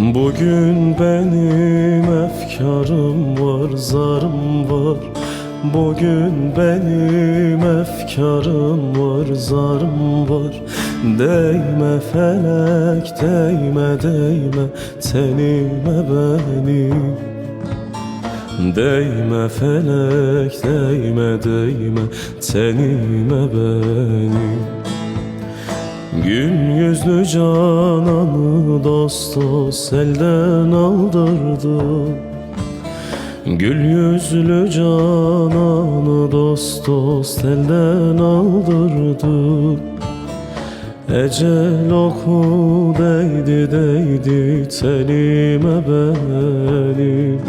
Bugün benim efkarım var, zarım var. Bugün benim efkarım var, zarım var. Değme felek, değme değme tenime benim Değme felek, değme değme tenime benim Gül yüzlü cananı dost dost aldırdı. Gül yüzlü cananı dost dost aldırdı. Ecel oku değdi değdi tenime benim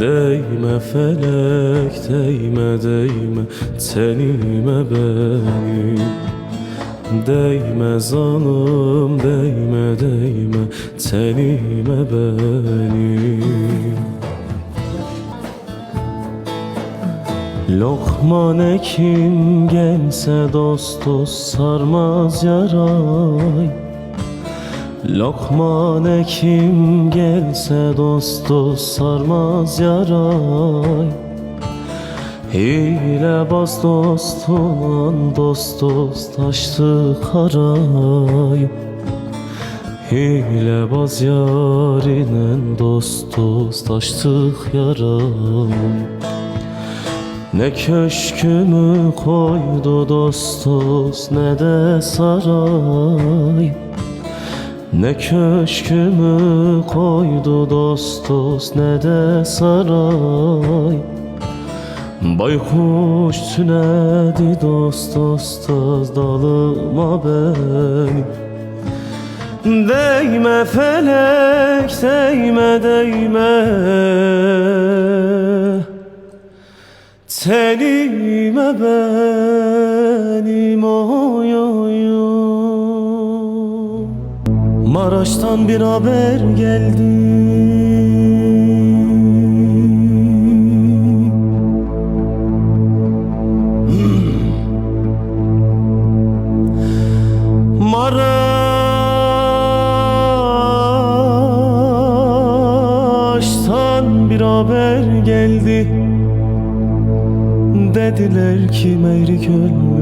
Değme felek değme değme tenime benim Değme zanım değme değme tenime benim. Lokman ekim gelse dost dost sarmaz yaray. Lokman ekim gelse dost dost sarmaz yaray Hile bas dost olan dost dost açtı karayı. Hile baz yarinen dost dost açtık yaram Ne köşkümü koydu dost dost ne de saray. Ne köşkümü koydu dost dost ne de saray Baykuş tünedi dost dost dost dalıma benim Değme felek değme değme. Tenime benim oy oy oy. Maraş'tan bir haber geldi Maraş'tan bir haber geldi. Dediler ki Meyrik ölmüş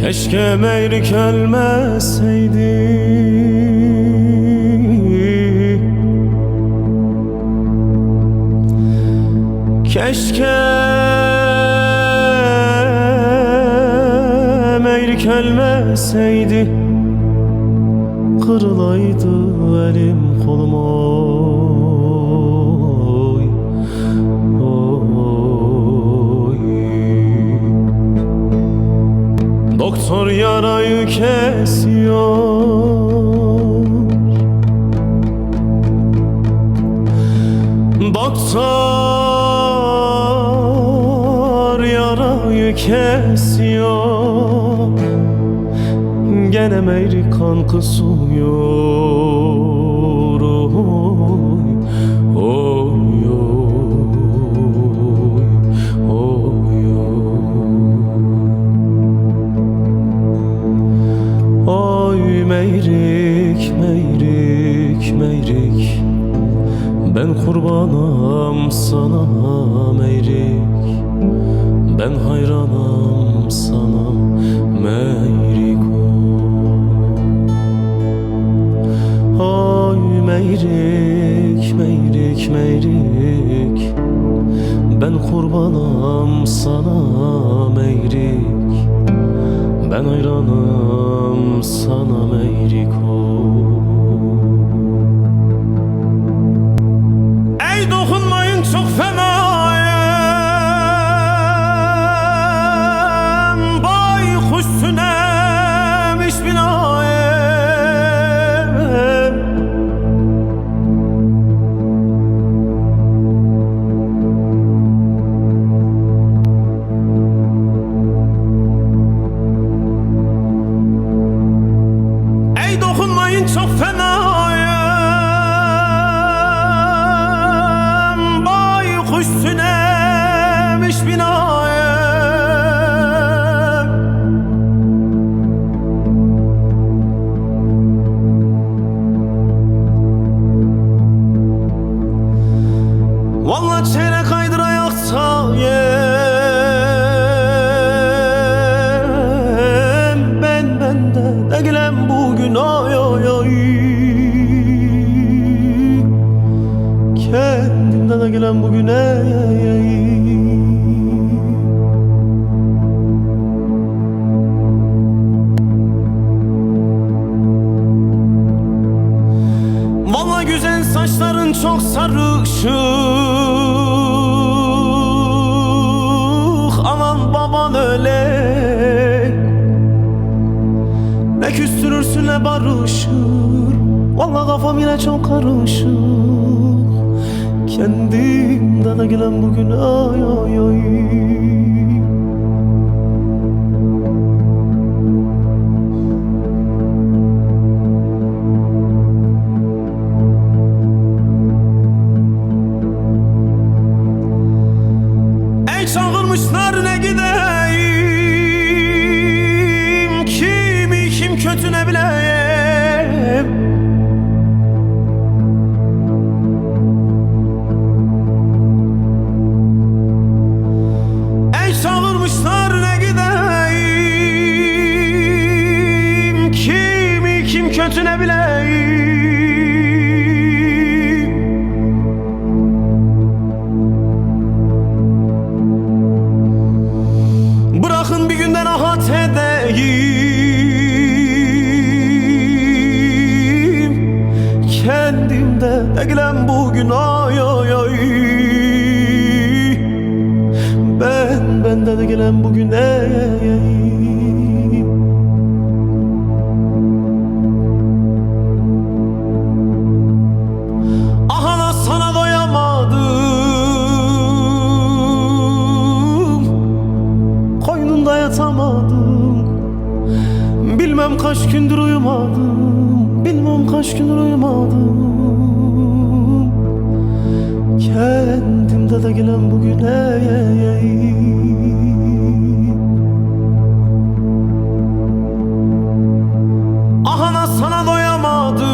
Keşke Meyrik ölmeseydi Keşke Meyrik ölmeseydi Kırılaydı elim kolum oy Oy. Doktor yarayı kesiyor. Doktor kesiyor. Gene meyri kan kısıyor Oy, oy, oy, oy. Oy meyrik, meyrik, meyrik. Ben kurbanım sana meyrik Ben hayranım sana meyrik Oy meyrik, meyrik, meyrik. Ben kurbanım sana meyrik. Ben hayranım sana meyrik Ey dokunmayın çok fenayım fenayım. Baykuşsun dünden bugüne Valla güzel saçların çok sarışık Aman baban öyle. Ne küstürürsün ne barışır. Valla kafam yine çok karışık Kendimde de gelen bugün ay ay ay. Çağırmışlar ne gideyim? Kimi kim kötü ne bileyim kim kötü ne bileyim Bırakın bir günden rahat edeyim Kendimde eglem bugün ay ay ay. Ben bende de gelen bugün ey ey ey Bilmem kaç gündür uyumadım. Bilmem kaç gündür uyumadım. Kendimde de gelen bugün ey ey ey Ahana sana doyamadım.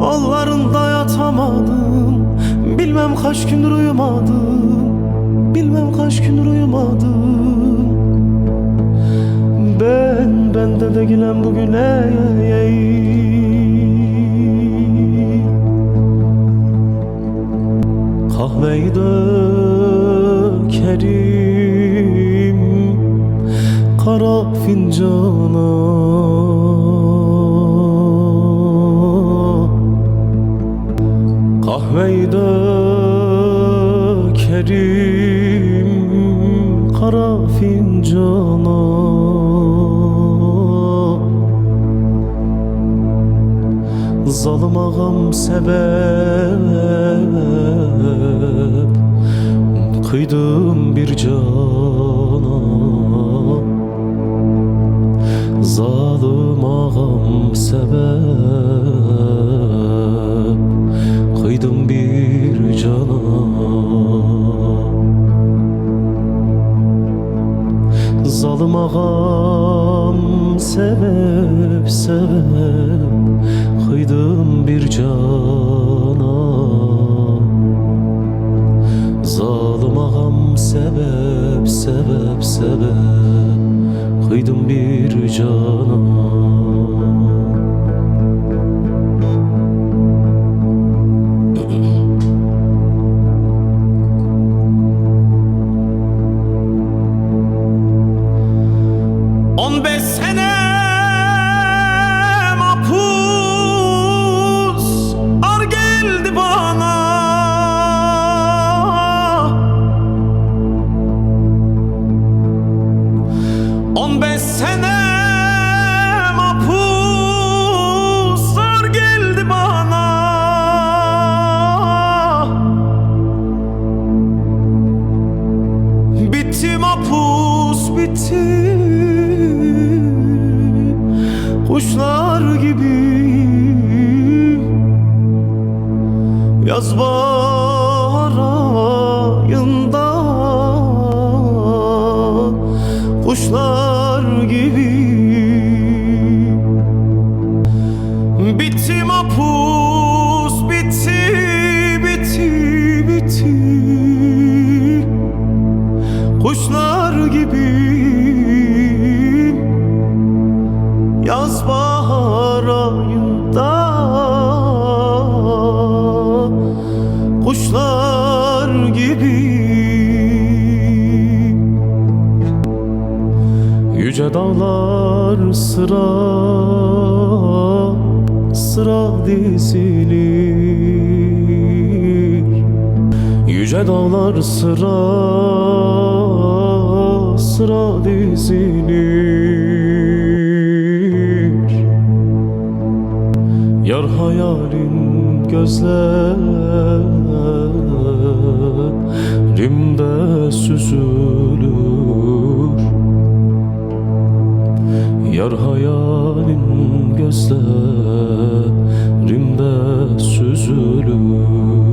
Kollarında yatamadım. Bilmem kaç gündür uyumadım. Bilmem kaç gündür uyumadım Bende de gelen bugün ey ey ey Kahveyi dökerim kara fincana. Kahveyi dökerim kara fincana Zalim ağam sebep. Kıydım bir cana. Zalim ağam sebep. Kıydım bir cana. Zalim ağam sebep sebep Kıydım bir cana. Zalim ağam sebep sebep sebep. Kıydım bir cana Bitti mapus bitti Kuşlar gibi. Yaz bahar Yüce dağlar sıra sıra dizilir Yar hayalin gözlerimde süzülür. Yar hayalin gözlerimde süzülür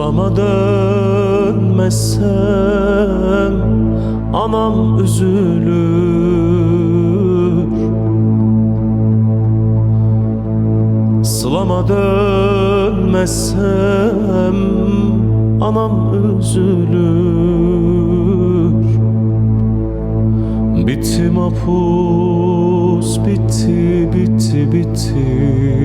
Sılama dönmezsem anam üzülür. Sılama dönmezsem anam üzülür. Bitti mapus bitti bitti bitti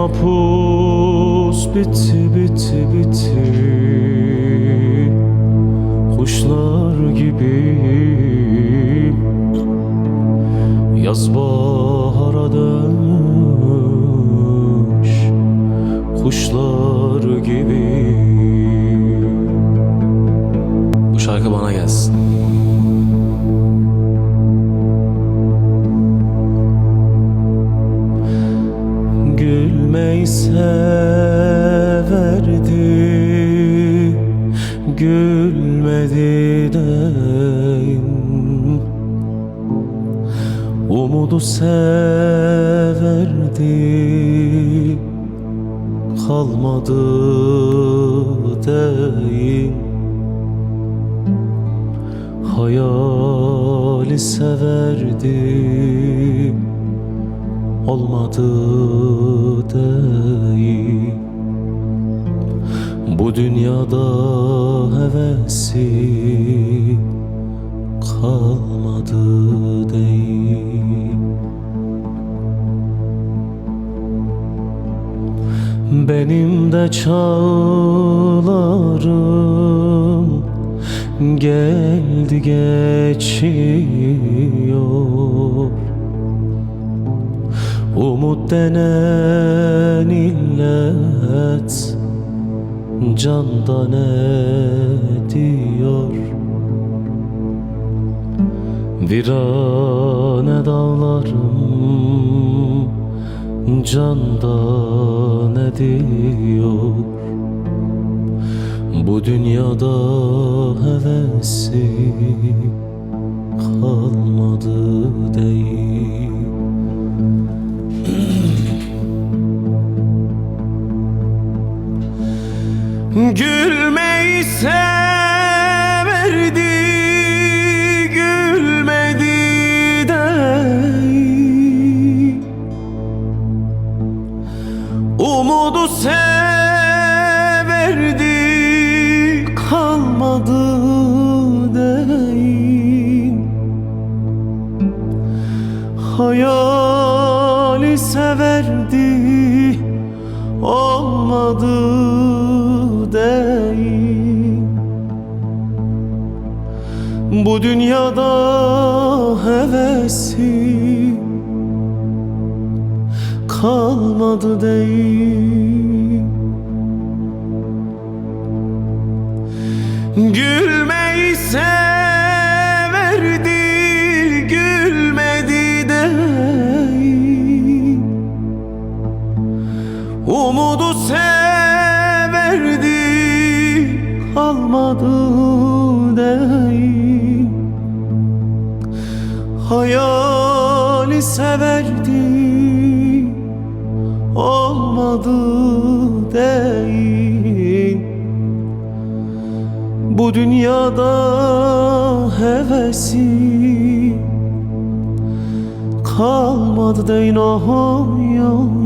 mapus bitti bitti bitti. Kuşlar gibi. Yaz bahara dönmüş Kuşlar gibi. Bu şarkı bana gelsin Severdi Gülmedi deyim Umudu severdi Kalmadı deyim Hayali severdi Olmadı deyim Bu dünyada hevesi kalmadı değil. Benim de çağlarım geldi geçiyor Umut denen illet candan ediyor Virane dağlarım candan ediyor Bu dünyada hevesi kalmadı değil Gülmeyi severdi Bu dünyada hevesi kalmadı değil. Gülmeyi severdi gülmedi değil. Umudu severdi Hayali severdi olmadı değil Bu dünyada hevesi kalmadı oh, oh, oh, oh.